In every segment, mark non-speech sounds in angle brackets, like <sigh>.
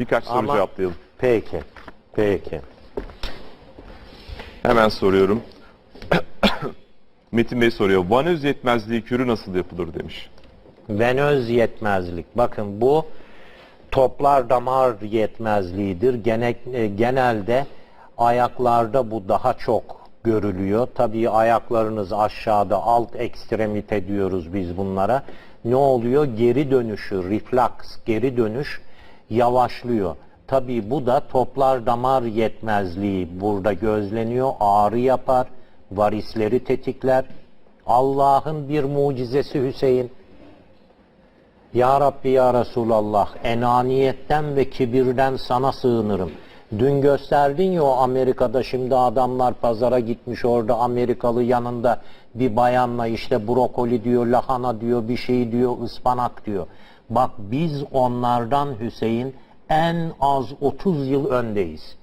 Birkaç soru Ama- cevaplayalım. Peki. Peki. Hemen soruyorum. <coughs> Metin Bey soruyor. Vanöz yetmezliği kürü nasıl yapılır demiş. Venöz yetmezlik. Bakın bu toplar damar yetmezliğidir. Gene, e, genelde ayaklarda bu daha çok görülüyor. Tabii ayaklarınız aşağıda alt ekstremite diyoruz biz bunlara. Ne oluyor? Geri dönüşü, reflaks, geri dönüş yavaşlıyor. Tabii bu da toplar damar yetmezliği burada gözleniyor. Ağrı yapar, varisleri tetikler. Allah'ın bir mucizesi Hüseyin. Ya Rabbi ya Resulallah enaniyetten ve kibirden sana sığınırım. Dün gösterdin ya o Amerika'da şimdi adamlar pazara gitmiş orada Amerikalı yanında bir bayanla işte brokoli diyor, lahana diyor, bir şey diyor, ıspanak diyor. Bak biz onlardan Hüseyin en az 30 yıl öndeyiz.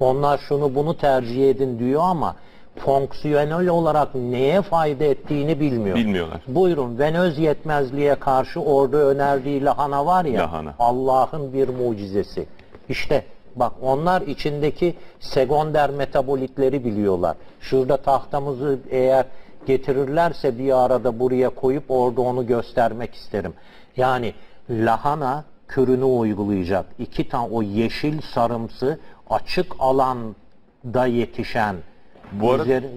Onlar şunu bunu tercih edin diyor ama fonksiyonel olarak neye fayda ettiğini bilmiyor. Bilmiyorlar. Buyurun venöz yetmezliğe karşı orada önerdiği lahana var ya Lahana. Allah'ın bir mucizesi. İşte bak onlar içindeki sekonder metabolitleri biliyorlar. Şurada tahtamızı eğer getirirlerse bir arada buraya koyup orada onu göstermek isterim. Yani lahana kürünü uygulayacak. İki tane o yeşil sarımsı açık alanda yetişen Bu arada- Üzeri-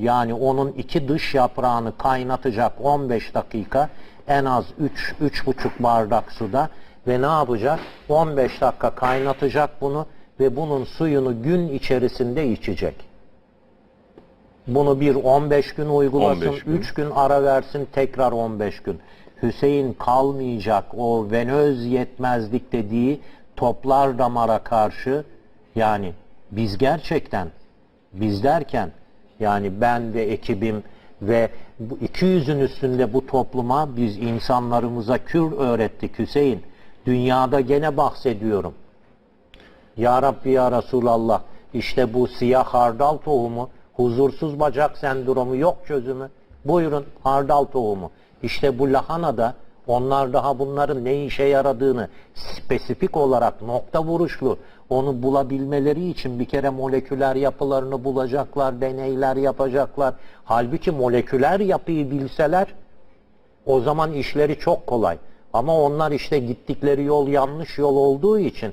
yani onun iki dış yaprağını kaynatacak 15 dakika en az 3 3,5 bardak suda ve ne yapacak? 15 dakika kaynatacak bunu ve bunun suyunu gün içerisinde içecek. Bunu bir 15 gün uygulasın, 15 gün. 3 gün ara versin, tekrar 15 gün. Hüseyin kalmayacak o venöz yetmezlik dediği toplar damara karşı yani biz gerçekten biz derken yani ben ve ekibim ve bu 200'ün üstünde bu topluma biz insanlarımıza kür öğrettik Hüseyin. Dünyada gene bahsediyorum. Ya Rabbi ya Resulallah işte bu siyah hardal tohumu huzursuz bacak sendromu yok çözümü. Buyurun hardal tohumu. İşte bu lahana da onlar daha bunların ne işe yaradığını spesifik olarak nokta vuruşlu onu bulabilmeleri için bir kere moleküler yapılarını bulacaklar, deneyler yapacaklar. Halbuki moleküler yapıyı bilseler o zaman işleri çok kolay. Ama onlar işte gittikleri yol yanlış yol olduğu için